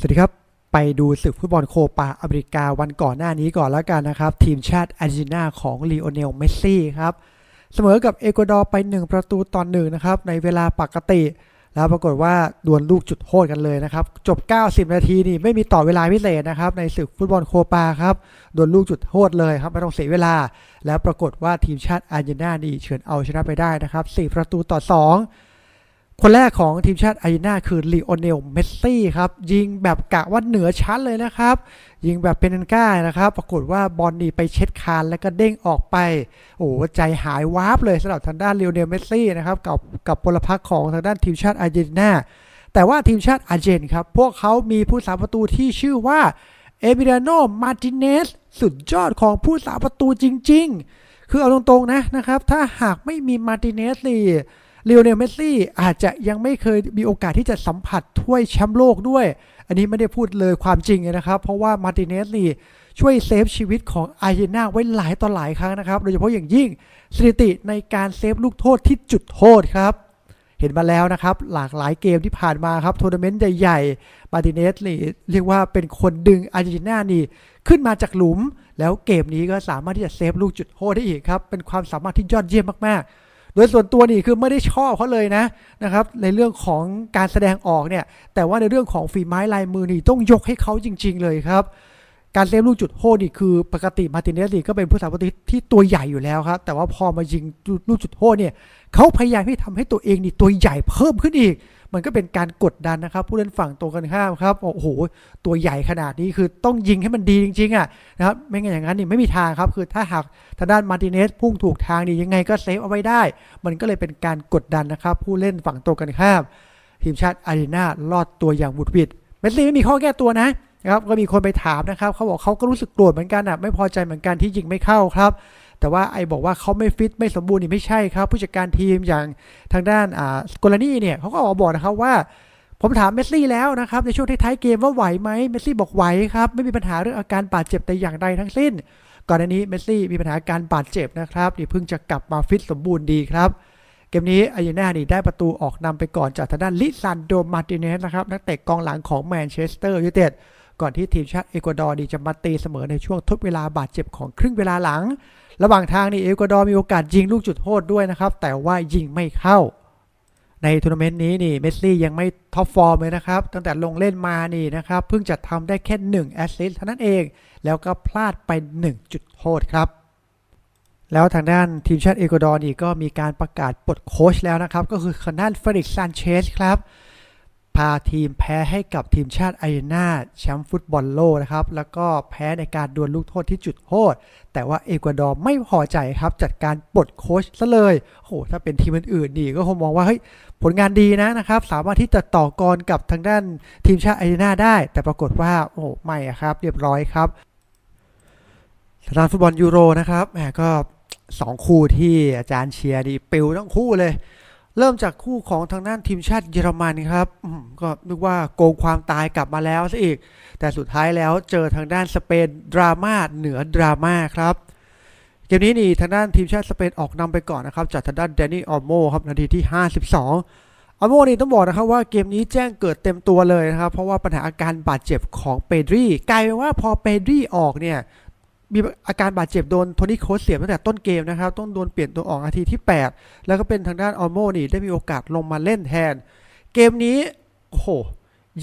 สวัสดีครับ ไปดูศึกฟุตบอลโคปาอเมริกาวันก่อนหน้านี้ก่อนแล้วกันนะครับ ทีมชาติอาร์เจนตินาของลีโอเนลเมสซี่ครับ เสมอกับเอกวาดอร์ไป 1 ประตูต่อหนึ่งนะครับ ในเวลาปกติ แล้วปรากฏว่าดวลลูกจุดโทษกันเลยนะครับ จบ 90 นาทีนี่ไม่มีต่อเวลาพิเศษนะครับ ในศึกฟุตบอลโคปาครับดวลลูกจุดโทษเลยครับไม่ต้องเสียเวลา แล้วปรากฏว่าทีมชาติอาร์เจนตินานี่เฉือนเอาชนะไปได้นะครับ4ประตูต่อ 2 คนแรกของทีมชาติอาร์เจนตินาคือลีโอเนล เมสซี่ครับ ยิงแบบกะว่าเหนือชั้นเลยนะครับ ยิงแบบเป็นอันก้านะครับ ปรากฏว่าบอลนี่ไปเช็ดคานแล้วก็เด้งออกไป โอ้โหใจหายวาบเลยสำหรับทางด้านลีโอเนล เมสซี่นะครับ กับกับพลพรรคของทางด้านทีมชาติอาร์เจนตินาแต่ว่าทีมชาติอาร์เจนครับ พวกเขามีผู้สาประตูที่ชื่อว่าเอมิเ a โนมาร์ติเนสสุดยอดของผู้สาประตูจริง ๆ คือเอาตรงๆนะนะครับ ถ้าหากไม่มีมาร์ติเนสนี่ ลีโอเนลเมสซี่อาจจะยังไม่เคยมีโอกาสที่จะสัมผัสถ้วยแชมป์โลกด้วย อันนี้ไม่ได้พูดเลยความจริงนะครับ เพราะว่ามาร์ติเนสนี่ช่วยเซฟชีวิตของอาเจนตินาไว้หลายต่อหลายครั้งนะครับ โดยเฉพาะอย่างยิ่งสถิติในการเซฟลูกโทษที่จุดโทษครับ เห็นมาแล้วนะครับ หลากหลายเกมที่ผ่านมาครับทัวร์นาเมนต์ใหญ่ๆมาร์ติเนสนี่เรียกว่าเป็นคนดึงอาร์เจนตินานี่ขึ้นมาจากหลุม แล้วเกมนี้ก็สามารถที่จะเซฟลูกจุดโทษได้อีกครับเป็นความสามารถที่ยอดเยี่ยมมากๆ ดยส่วนตัวนี่คือไม่ได้ชอบเขาเลยนะนะครับ ในเรื่องของการแสดงออกเนี่ย แต่ว่าในเรื่องของฝีไม้ลายมือนี่ต้องยกให้เขาจริง ๆ เลยครับ การเซฟลูกจุดโทษนี่คือปกติมาตินเนสนี่ก็เป็นผู้สาประตูที่ตัวใหญ่อยู่แล้วครับ แต่ว่าพอมายิงลูกจุดโทษเนี่ยเขาพยายามที่ทำให้ตัวเองนี่ตัวใหญ่เพิ่มขึ้นอีก มันก็เป็นการกดดันนะครับ ผู้เล่นฝั่งตรงกันข้ามครับโอ้โหตัวใหญ่ขนาดนี้คือต้องยิงให้มันดีจริงๆอะนะครับไม่งั้นอย่างนั้นนี่ไม่มีทางครับคือถ้าหากทางด้านมาร์ติเนสพุ่งถูกทางนี่ยังไงก็เซฟเอาไว้ได้ มันก็เลยเป็นการกดดันนะครับ ผู้เล่นฝั่งตรงกันข้าม ทีมชาติอาร์เจนตินารอดตัวอย่างบุดวิดเมสซี่ไม่มีข้อแก้ตัวนะนะครับก็มีคนไปถามนะครับเขาบอกเขาก็รู้สึกโกรธเหมือนกันอะไม่พอใจเหมือนกันที่ยิงไม่เข้าครับ แต่ว่าไอ้บอกว่าเขาไม่ฟิตไม่สมบูรณ์นี่ไม่ใช่ครับ ผู้จัดการทีมอย่างทางด้านอ่ากลนี่เนี่ยเขาก็ออกมาบอกนะครับว่า ผมถามเมสซี่แล้วนะครับในช่วงท้ายๆเกมว่าไหวไหมเมสซี่บอกไหวครับไม่มีปัญหาเรื่องอาการบาดเจ็บแต่อย่างใดทั้งสิ้น ก่อนหน้านี้เมสซี่มีปัญหาการบาดเจ็บนะครับนี่เพิ่งจะกลับมาฟิตสมบูรณ์ดีครับเกมนี้อาเจนตินานี่ได้ประตูออกนำไปก่อนจากทางด้านลิซันโดมาร์ติเนสนะครับนักเตะกองหลังของแมนเชสเตอร์ยูไนเต็ด ก่อนที่ทีมชาติเอกวาดอร์นี่จะมาตีเสมอในช่วงทดเวลาบาดเจ็บของครึ่งเวลาหลัง ระหว่างทางนี่เอกวาดอร์มีโอกาสยิงลูกจุดโทษด้วยนะครับ แต่ว่ายิงไม่เข้า ในทัวร์นาเมนต์นี้นี่เมสซี่ยังไม่ท็อปฟอร์มเลยนะครับ ตั้งแต่ลงเล่นมานี่นะครับ เพิ่งจะทำได้แค่1แอสซิสต์เท่านั้นเอง แล้วก็พลาดไป 1 จุดโทษครับแล้วทางด้านทีมชาติเอกวาดอร์นี่ก็มีการประกาศปลดโค้ชแล้วนะครับ ก็คือคานาลเฟริกซานเชสครับ พาทีมแพ้ให้กับทีมชาติไอร์เจนาแชมป์ฟุตบอลโลกนะครับ แล้วก็แพ้ในการดวลลูกโทษที่จุดโทษ แต่ว่าเอกวาดอร์ไม่พอใจครับ จัดการปลดโค้ชซะเลยโอ้โหถ้าเป็นทีมอื่นๆนี่ก็คงมองว่าเฮ้ยผลงานดีนะนะครับ สามารถที่จะต่อกรกับทางด้านทีมชาติไอร์เจนาได้ แต่ปรากฏว่าโอ้ไม่ครับ เรียบร้อยครับทางด้านฟุตบอลยูโรนะครับแหมก็สองคู่ที่อาจารย์เชียร์ดีปิวทั้งคู่เลย เริ่มจากคู่ของทางด้านทีมชาติเยอรมันครับก็นึกว่าโกงความตายกลับมาแล้วซะอีก แต่สุดท้ายแล้วเจอทางด้านสเปนดราม่าเหนือดราม่าครับเกมนี้นี่ทางด้านทีมชาติสเปนออกนำไปก่อนนะครับจากทางด้านแดนนี่ออโมครับนาทีที่ 52ออโมนี่ต้องบอกนะครับว่าเกมนี้แจ้งเกิดเต็มตัวเลยนะครับเพราะว่าปัญหาอาการบาดเจ็บของเปดรีกลายเป็นว่าพอเปดรีออกเนี่ย มีอาการบาดเจ็บโดนโทนี่โคสเสียบตั้งแต่ต้นเกมนะครับ ต้องโดนเปลี่ยนตัวออกนาทีที่ 8 แล้วก็เป็นทางด้านออโมนี่ได้มีโอกาสลงมาเล่นแทน เกมนี้โอ้โห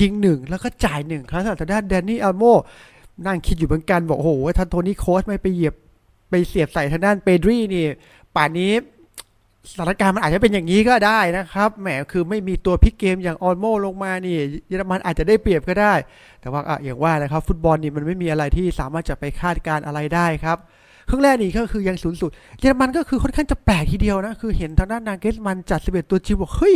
ยิงหนึ่งแล้วก็จ่ายหนึ่งครับสำหรับทางด้านแดนนี่ออโมนั่งคิดอยู่เหมือนกันบอกโอ้โหท่าโทนี่โคสไม่ไปเหยียบไปเสียบใส่ทางด้านเปดรีนี่ ป่านนี้ สถานการณ์มันอาจจะเป็นอย่างนี้ก็ได้นะครับ แหม คือไม่มีตัวพิกเกมอย่างออลโมลงมานี่เยอรมันอาจจะได้เปรียบก็ได้ แต่ว่าอะอย่างว่านะครับ ฟุตบอลนี่มันไม่มีอะไรที่สามารถจะไปคาดการอะไรได้ครับ ครึ่งแรกนี่ก็คือยังศูนย์สุดเยอรมันก็คือค่อนข้างจะแปลกทีเดียวนะ คือเห็นทางด้านนางเกสมันจัด11ตัวจริงบอกเฮ้ย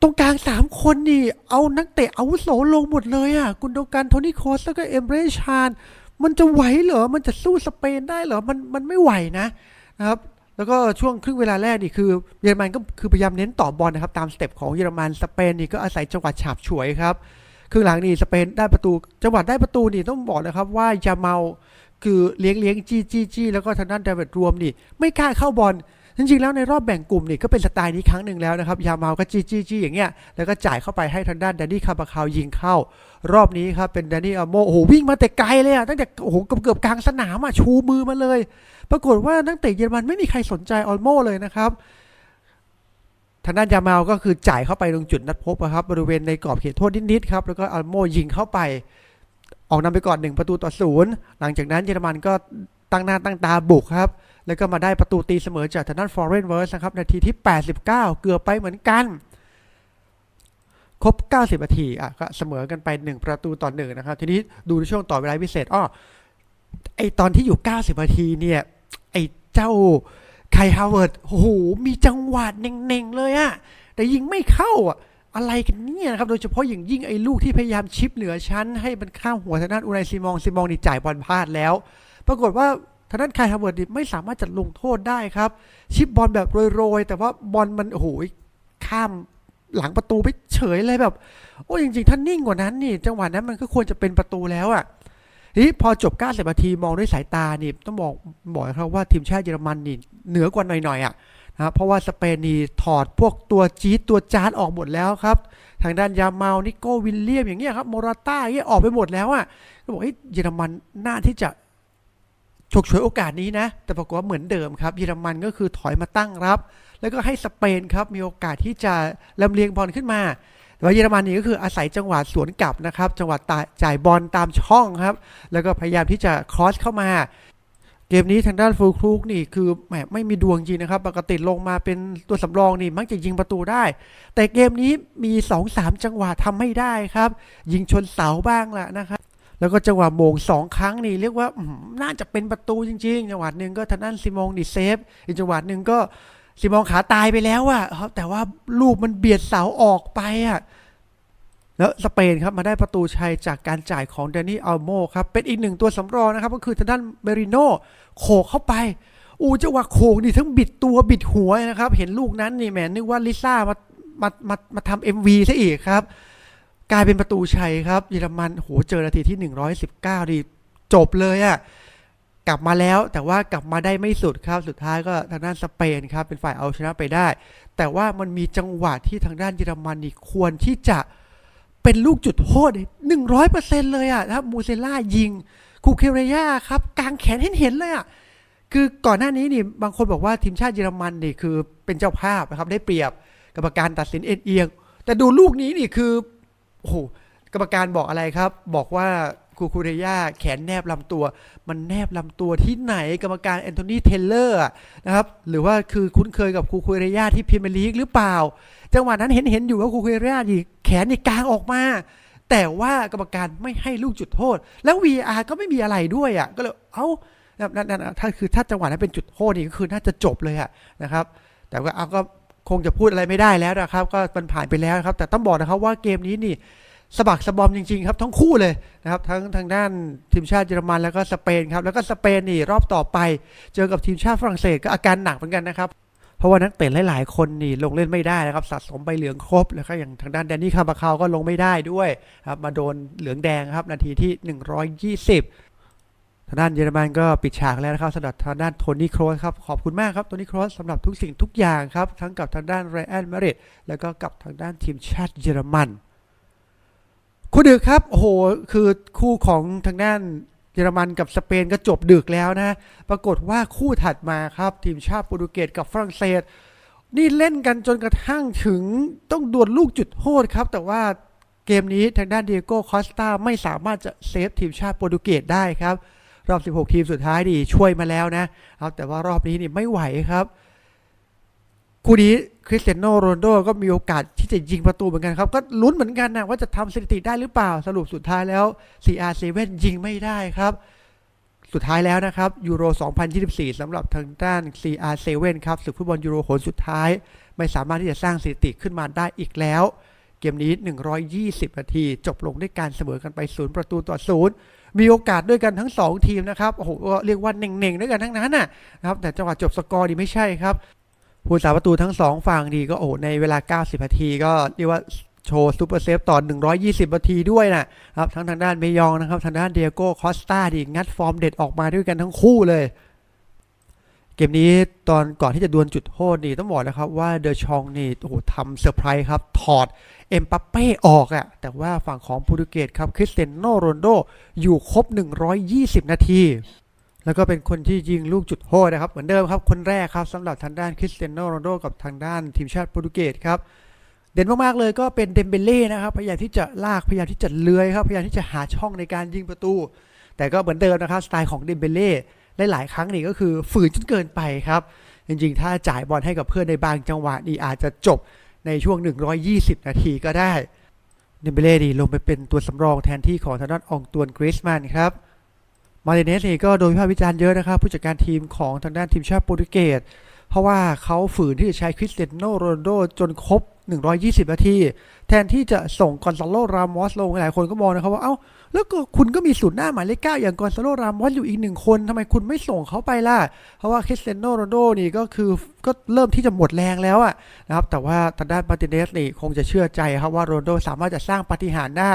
ตรงกลางสามคนนี่ เอานักเตะอาวุโสลงหมดเลยอะ กุนโดกันโทนี่โคสแล้วก็เอมเบรชาน มันจะไหวเหรอ มันจะสู้สเปนได้เหรอ มันมันไม่ไหวนะนะครับ แล้วก็ช่วงครึ่งเวลาแรกนี่คือเยอรมันก็คือพยายามเน้นต่อบอลนะครับตามสเต็ปของเยอรมันสเปนนี่ก็อาศัยจังหวะฉาบฉวยครับครึ่งหลังนี่สเปนได้ประตู จังหวะได้ประตูนี่ต้องบอกนะครับว่ายาเมาคือเลี้ยงเลี้ยงจี้จี้จี้แล้วก็ทางด้านเดวิดรวมนี่ไม่กล้าเข้าบอล จริงๆแล้วในรอบแบ่งกลุ่มนี่ก็เป็นสไตล์นี้ครั้งหนึ่งแล้วนะครับ ยามาลก็จี้จี้จี้อย่างเงี้ย แล้วก็จ่ายเข้าไปให้ทางด้านแดนนี่คาบาคาวยิงเข้า รอบนี้ครับเป็นแดนนี่อัลโมโอ้โหวิ่งมาแต่ไกลเลยอะตั้งแต่โอ้โหเกือบเกือบกลางสนามอะชูมือมาเลย ปรากฏว่านักเตะเยอรมันไม่มีใครสนใจอัลโมเลยนะครับทางด้านยามาลก็คือจ่ายเข้าไปตรงจุดนัดพบครับบริเวณในกรอบเขตโทษนิดๆครับแล้วก็อัลโมยิงเข้าไป ออกนำไปก่อนหนึ่งประตูต่อศูนย์หลังจากนั้นเยอรมันก็ ตั้งหน้าตั้งตาบุกครับ แล้วก็มาได้ประตูตีเสมอจากทางด้านฟอร์เรนเวิร์สนะครับนาทีที่ 89 เกือบไปเหมือนกัน ครบ 90 นาทีอะก็เสมอกันไป 1 ประตูต่อหนึ่งนะครับ ทีนี้ดูในช่วงต่อเวลาพิเศษอ้อไอตอนที่อยู่ 90 นาทีเนี่ย ไอเจ้าไคฮาวเวิร์ดโอ้โห มีจังหวะเน่งๆเลยอะแต่ยิงไม่เข้าอะอะไรกันเนี่ยนะครับ โดยเฉพาะอย่างยิ่งไอ้ลูกที่พยายามชิปเหนือชั้น ให้มันข้ามหัวทางด้านอุไรซิมองซิมองนี่จ่ายบอลพลาดแล้ว ปรากฏว่าทางด้านไคฮาวเวิร์ดนี่ไม่สามารถจะลงโทษได้ครับ ชิปบอลแบบโรยๆ แต่ว่าบอลมันโอ้โหข้ามหลังประตูไปเฉยเลยแบบ โอ้จริงๆถ้านิ่งกว่านั้นนี่ จังหวะนั้นมันก็ควรจะเป็นประตูแล้วอะ่ะทีนี้พอจบ90นาทีมองด้วยสายตานี่ต้องบอกบอกครับว่าทีมชาติเยอรมันนี่เหนือกว่าหน่อยๆอะนะครับเพราะว่าสเปนนี่ถอดพวกตัวจี๊ดตัวจาร์ดออกหมดแล้วครับ ทางด้านยาเมานิโก้วิลเลียมอย่างเงี้ยครับโมราต้าเงี้ยออกไปหมดแล้วอะก็บอกเฮ้ยเยอรมันน่าที่จะ ฉกฉวยโอกาสนี้นะ แต่ปรากฏว่าเหมือนเดิมครับ เยอรมันก็คือถอยมาตั้งรับ แล้วก็ให้สเปนครับมีโอกาสที่จะลำเลียงบอลขึ้นมาแต่ว่าเยอรมันนี่ก็คืออาศัยจังหวะสวนกลับนะครับ จังหวะจ่ายบอลตามช่องครับ แล้วก็พยายามที่จะครอสเข้ามาเกมนี้ทางด้านฟูครูกนี่คือแหมไม่มีดวงจริงนะครับ ปกติลงมาเป็นตัวสำรองนี่มักจะยิงประตูได้ แต่เกมนี้มี 2-3 จังหวะทำไม่ได้ครับ ยิงชนเสาบ้างละนะครับ แล้วก็จังหวะโมงสองครั้งนี่เรียกว่าน่าจะเป็นประตูจริงๆจังหวะหนึ่งก็ทางด้านซิมองนี่เซฟ อีกจังหวะหนึ่งก็ซิมองขาตายไปแล้วอะครับแต่ว่าลูกมันเบียดเสาออกไปอะแล้วสเปนครับมาได้ประตูชัยจากการจ่ายของแดนนี่อัลโมครับเป็นอีกหนึ่งตัวสำรองนะครับ ก็คือทางด้านเมริโนโขกเข้าไปอูจังหวะโขกนี่ทั้งบิดตัวบิดหัวนะครับ เห็นลูกนั้นนี่แหมนึกว่าลิซ่ามามามามาทำเอ็มวีซะอีกครับ กลายเป็นประตูชัยครับเยอรมันโหเจอนาทีที่ 119ดีจบเลยอะกลับมาแล้วแต่ว่ากลับมาได้ไม่สุดครับสุดท้ายก็ทางด้านสเปนครับเป็นฝ่ายเอาชนะไปได้ แต่ว่ามันมีจังหวะที่ทางด้านเยอรมันนี่ควรที่จะเป็นลูกจุดโทษหนึ่งร้อยเปอร์เซ็นต์เลยอะนะครับมูเซล่ายิงคูเคเรยาครับกลางแขนเห็นเห็นเลยอะคือก่อนหน้านี้นี่บางคนบอกว่าทีมชาติเยอรมันนี่คือเป็นเจ้าภาพนะครับได้เปรียบกรรมการตัดสินเอ็นเอียง แต่ดูลูกนี้นี่คือ โอ้โหกรรมการบอกอะไรครับ บอกว่าคูคูเรยาแขนแนบลำตัว มันแนบลำตัวที่ไหนกรรมการแอนโทนีเทเลอร์นะครับหรือว่าคือคุ้นเคยกับคูคูเรยาที่พรีเมียร์ลีกหรือเปล่า จังหวะนั้นเห็นเห็นอยู่ว่าคูคูเรยานี่แขนนี่กลางออกมา แต่ว่ากรรมการไม่ให้ลูกจุดโทษ แล้ว VR ก็ไม่มีอะไรด้วยอะก็เลยเอ้านั่นนั่นนั่นถ้าคือถ้าจังหวะนั้นเป็นจุดโทษนี่ก็คือน่าจะจบเลยอะนะครับ แต่ว่าเอาก็ คงจะพูดอะไรไม่ได้แล้วนะครับ ก็มันผ่านไปแล้วครับ แต่ต้องบอกนะครับว่าเกมนี้นี่สบักสบอมจริงๆครับทั้งคู่เลยนะครับทั้งทางด้านทีมชาติเยอรมันแล้วก็สเปนครับแล้วก็สเปนนี่รอบต่อไป เจอกับทีมชาติฝรั่งเศสก็อาการหนักเหมือนกันนะครับเพราะว่านักเตะหลายๆคนนี่ลงเล่นไม่ได้นะครับสะสมใบเหลืองครบแล้วก็อย่างทางด้านแดนนี่คาบาคาวก็ลงไม่ได้ด้วยครับมาโดนเหลืองแดงครับนาทีที่ 120างด้านเยอรมันก็ปิดฉากแล้วนะครับสำหรับทางด้านโทนี่โครสครับขอบคุณมากครับโทนี่โครสสำหรับทุกสิ่งทุกอย่างครับ ทั้งกับทางด้านไรอันมาริดแล้วก็กับทางด้านทีมชาติเยอรมันคู่ดึกครับโอ้โหคือคู่ของทางด้านเยอรมันกับสเปนก็จบดึกแล้วนะปรากฏว่าคู่ถัดมาครับ ทีมชาติโปรตุเกสกับฝรั่งเศส นี่เล่นกันจนกระทั่งถึงต้องดวลลูกจุดโทษครับ แต่ว่าเกมนี้ทางด้านเดียโก้คอสตาไม่สามารถจะเซฟทีมชาติโปรตุเกสได้ครับ รอบ 16 ทีมสุดท้ายดีช่วยมาแล้วนะครับแต่ว่ารอบนี้นี่ไม่ไหวครับคู่นี้คริสเตียโนโรนโดก็มีโอกาสที่จะยิงประตูเหมือนกันครับ ก็ลุ้นเหมือนกันนะว่าจะทำสถิติได้หรือเปล่าสรุปสุดท้ายแล้ว CR7 ยิงไม่ได้ครับ สุดท้ายแล้วนะครับยูโร 2024สำหรับทางด้าน CR7 ครับศึกฟุตบอลยูโรโหนสุดท้าย ไม่สามารถที่จะสร้างสถิติขึ้นมาได้อีกแล้ว เกมนี้ 120 นาที จบลงด้วยการเสมอกันไป 0 ประตูต่อ 0 มีโอกาสด้วยกันทั้ง 2 ทีมนะครับโอ้โหเรียกว่าเน่งๆด้วยกันทั้งนั้นน่ะนะครับแต่จังหวะจบสกอร์ดีไม่ใช่ครับผู้สาประตูทั้ง 2 ฝั่งดีก็โอ้โหในเวลา 90นาทีก็เรียกว่าโชว์ซูเปอร์เซฟต่อ 120 นาทีด้วยนะครับทั้งทางด้านเมยองนะครับ ทางด้านเดียโก้คอสตาดีงัดฟอร์มเด็ดออกมาด้วยกันทั้งคู่เลย เกมนี้ตอนก่อนที่จะดวลจุดโทษนี่ต้องบอกนะครับว่าเดอชองนี่โอ้โหทำเซอร์ไพรส์ครับ ถอดเอ็มปัปเป้ออกอะแต่ว่าฝั่งของโปรตุเกสครับคริสเตียโนโรนโดอยู่ครบ 120 นาที แล้วก็เป็นคนที่ยิงลูกจุดโทษนะครับ เหมือนเดิมครับ คนแรกครับสำหรับทางด้านคริสเตียโนโรนโดกับทางด้านทีมชาติโปรตุเกสครับเด่นมาก ๆ เลยก็เป็นเดมเบเล่นะครับ พยายามที่จะลาก พยายามที่จะเลื้อยครับ พยายามที่จะหาช่องในการยิงประตู แต่ก็เหมือนเดิมนะครับ สไตล์ของเดมเบเล่ หลายๆครั้งนี่ก็คือฝืนจนเกินไปครับ จริงๆ ถ้าจ่ายบอลให้กับเพื่อนในบางจังหวะนี่อาจจะจบในช่วง 120 นาทีก็ได้เดมเบเล่ดีลงไปเป็นตัวสำรองแทนที่ของทางด้านองตวนกริสมันครับมาร์ติเนสนี่ก็โดนวิพากษ์วิจารณ์เยอะนะครับ ผู้จัดการทีมของทางด้านทีมชาติโปรตุเกสเพราะว่าเขาฝืนที่จะใช้คริสเตียโนโรนโดจนครบ 120 นาที แทนที่จะส่งกอนซาโลรามอสลงหลายคนก็มองนะครับว่าเอ้า แล้วก็คุณก็มีศูนย์หน้าหมายเลขเก้าอย่างกอนซาโลรามอสอยู่อีกหนึ่งคนทำไมคุณไม่ส่งเขาไปล่ะ เพราะว่าคริสเตียโนโรนโดนี่ก็คือก็เริ่มที่จะหมดแรงแล้วอะนะครับแต่ว่าทางด้านมาร์ติเนสนี่คงจะเชื่อใจครับว่าโรนโดสามารถจะสร้างปาฏิหาริย์ได้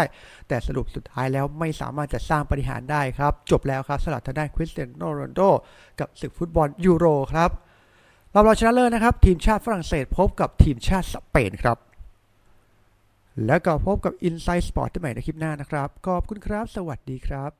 แต่สรุปสุดท้ายแล้วไม่สามารถจะสร้างปาฏิหาริย์ได้ครับ จบแล้วครับสำหรับทางด้านคริสเตียโนโรนโดกับศึกฟุตบอลยูโรครับรอบรองชนะเลิศนะครับทีมชาติฝรั่งเศสพบกับทีมชาติสเปนครับ แล้วก็พบกับ Inside Sport ได้ใหม่ในคลิปหน้านะครับ ขอบคุณครับ สวัสดีครับ